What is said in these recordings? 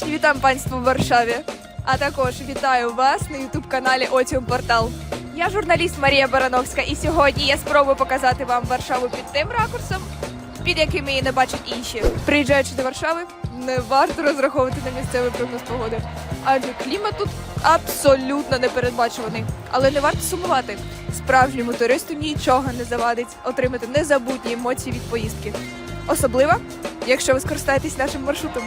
там панство в Варшаві. А також вітаю вас на ютуб каналі Отіум Портал. Я журналіст Марія Барановська, і сьогодні я спробую показати вам Варшаву під тим ракурсом, під яким її не бачать інші. Приїжджаючи до Варшави, не варто розраховувати на місцевий прогноз погоди, адже клімат тут абсолютно непередбачуваний. Але не варто сумувати. Справжньому туристу нічого не завадить отримати незабутні емоції від поїздки. Особливо, якщо ви скористаєтесь нашим маршрутом.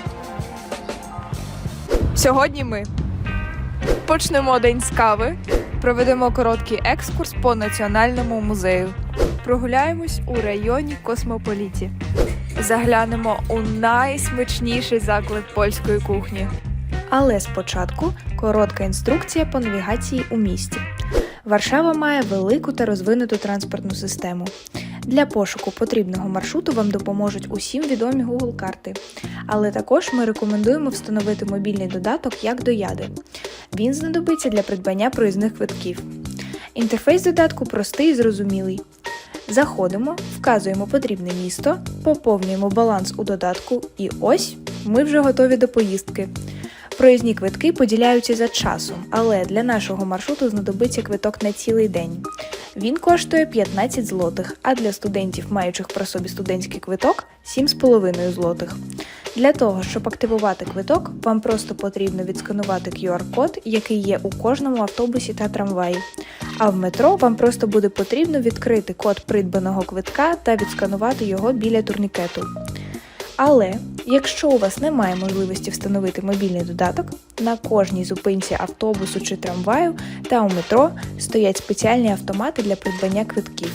Сьогодні ми почнемо день з кави, проведемо короткий екскурс по національному музею. Прогуляємось у районі Космополіті. Заглянемо у найсмачніший заклад польської кухні. Але спочатку коротка інструкція по навігації у місті. Варшава має велику та розвинуту транспортну систему. Для пошуку потрібного маршруту вам допоможуть усім відомі Google карти. Але також ми рекомендуємо встановити мобільний додаток як до яди. Він знадобиться для придбання проїзних квитків. Інтерфейс додатку простий і зрозумілий. Заходимо, вказуємо потрібне місто, поповнюємо баланс у додатку, і ось ми вже готові до поїздки. Проїзні квитки поділяються за часом, але для нашого маршруту знадобиться квиток на цілий день. Він коштує 15 злотих, а для студентів, маючих при собі студентський квиток 7,5 злотих. Для того, щоб активувати квиток, вам просто потрібно відсканувати QR-код, який є у кожному автобусі та трамваї. А в метро вам просто буде потрібно відкрити код придбаного квитка та відсканувати його біля турнікету. Але якщо у вас немає можливості встановити мобільний додаток, на кожній зупинці автобусу чи трамваю та у метро стоять спеціальні автомати для придбання квитків.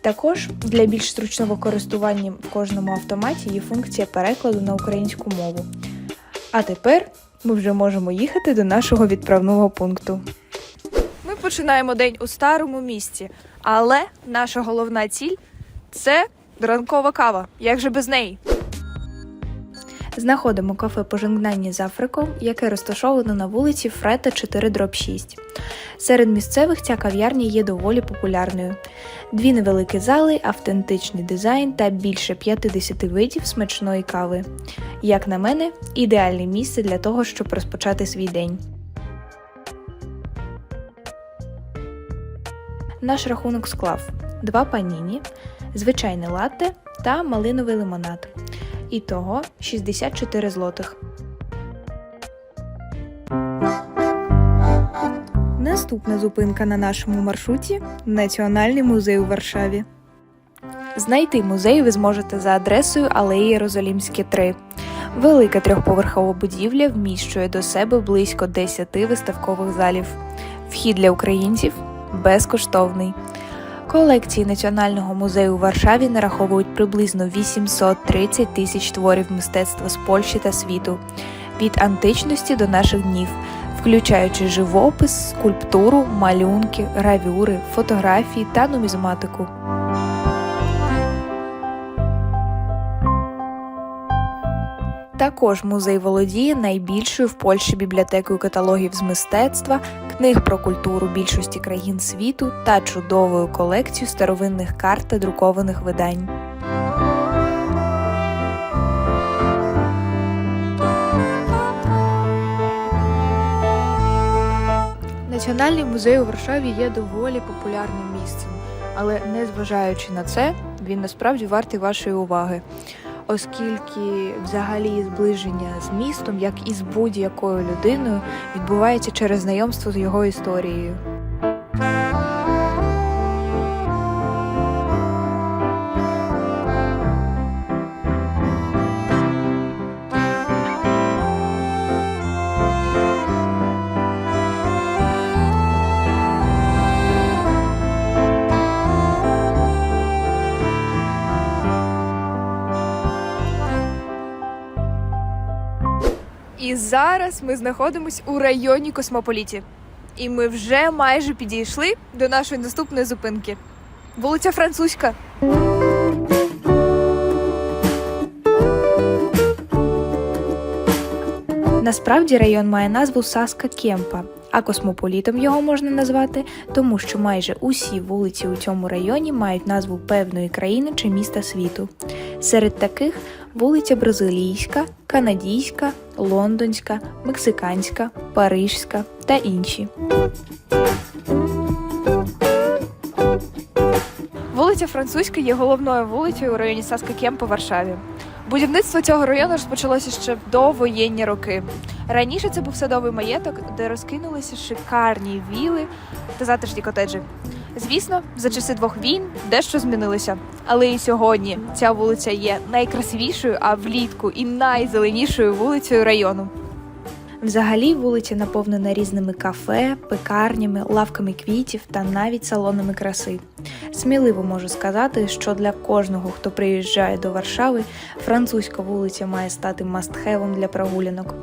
Також для більш зручного користування в кожному автоматі є функція перекладу на українську мову. А тепер ми вже можемо їхати до нашого відправного пункту. Ми починаємо день у старому місті, але наша головна ціль це ранкова кава. Як же без неї? Знаходимо кафе пожингнання з Африком, яке розташовано на вулиці Фрета 4 6. Серед місцевих ця кав'ярня є доволі популярною. Дві невеликі зали, автентичний дизайн та більше 50 видів смачної кави. Як на мене, ідеальне місце для того, щоб розпочати свій день. Наш рахунок склав два паніні, звичайне латте та малиновий лимонад. Ітого 64 злотих. Наступна зупинка на нашому маршруті Національний музей у Варшаві. Знайти музей ви зможете за адресою Алеї Єрозалімське 3. Велика трьохповерхова будівля вміщує до себе близько 10 виставкових залів. Вхід для українців безкоштовний. Колекції Національного музею у Варшаві нараховують приблизно 830 тисяч творів мистецтва з Польщі та світу, від античності до наших днів, включаючи живопис, скульптуру, малюнки, гравюри, фотографії та нумізматику. Також музей володіє найбільшою в Польщі бібліотекою каталогів з мистецтва, книг про культуру більшості країн світу та чудовою колекцією старовинних карт та друкованих видань. Національний музей у Варшаві є доволі популярним місцем, але незважаючи на це, він насправді вартий вашої уваги оскільки взагалі зближення з містом, як і з будь-якою людиною, відбувається через знайомство з його історією. Зараз ми знаходимось у районі Космополіті. І ми вже майже підійшли до нашої наступної зупинки. Вулиця Французька. Насправді район має назву Саска Кемпа, а космополітом його можна назвати, тому що майже усі вулиці у цьому районі мають назву певної країни чи міста світу. Серед таких вулиця Бразилійська, Канадійська, Лондонська, Мексиканська, Парижська та інші. Вулиця Французька є головною вулицею у районі Саска Кемп у Варшаві. Будівництво цього району розпочалося ще в довоєнні роки. Раніше це був садовий маєток, де розкинулися шикарні віли та затишні котеджі. Звісно, за часи двох війн дещо змінилося. Але і сьогодні ця вулиця є найкрасивішою, а влітку і найзеленішою вулицею району. Взагалі вулиця наповнена різними кафе, пекарнями, лавками квітів та навіть салонами краси. Сміливо можу сказати, що для кожного, хто приїжджає до Варшави, французька вулиця має стати мастхевом для прогулянок.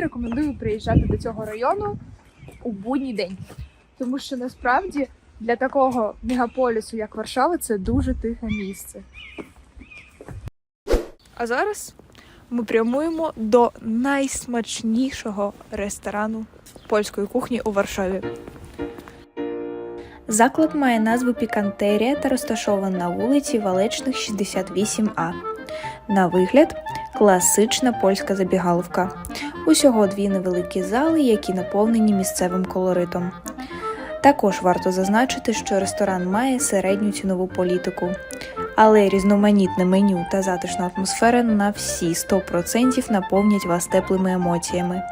Взагалі рекомендую приїжджати до цього району у будній день, тому що насправді для такого мегаполісу, як Варшава, це дуже тихе місце. А зараз ми прямуємо до найсмачнішого ресторану польської кухні у Варшаві. Заклад має назву Пікантерія та розташований на вулиці Валечних 68А. На вигляд класична польська забігаловка. Усього дві невеликі зали, які наповнені місцевим колоритом. Також варто зазначити, що ресторан має середню цінову політику, але різноманітне меню та затишна атмосфера на всі 100% наповнять вас теплими емоціями.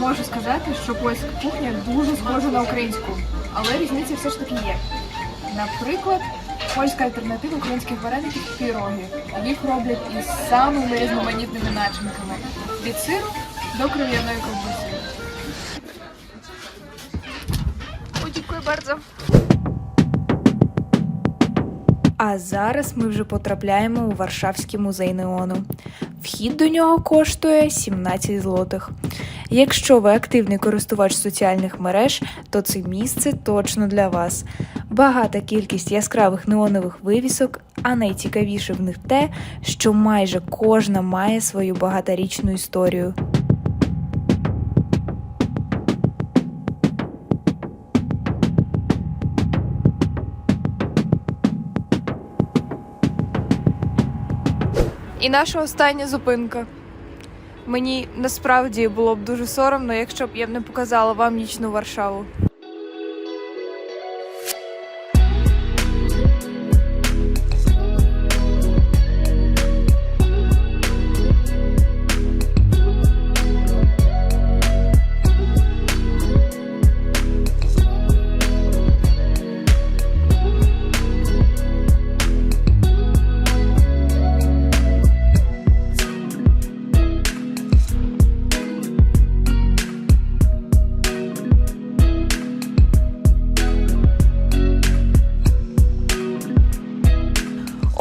Можу сказати, що польська кухня дуже схожа на українську, але різниця все ж таки є. Наприклад, польська альтернатива українських вареників піроги. Їх роблять із самими різноманітними начинками від сиру до кров'яної ковбаси. Ой, дякую дуже. А зараз ми вже потрапляємо у Варшавський музей неону. Вхід до нього коштує 17 злотих. Якщо ви активний користувач соціальних мереж, то це місце точно для вас. Багата кількість яскравих неонових вивісок, а найцікавіше в них те, що майже кожна має свою багаторічну історію. І наша остання зупинка. Мені насправді було б дуже соромно, якщо б я б не показала вам нічну Варшаву.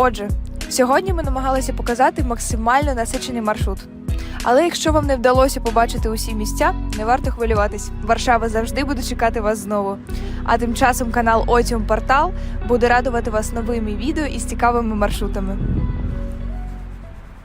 Отже, сьогодні ми намагалися показати максимально насичений маршрут. Але якщо вам не вдалося побачити усі місця, не варто хвилюватись. Варшава завжди буде чекати вас знову. А тим часом канал Отіум Портал буде радувати вас новими відео із цікавими маршрутами.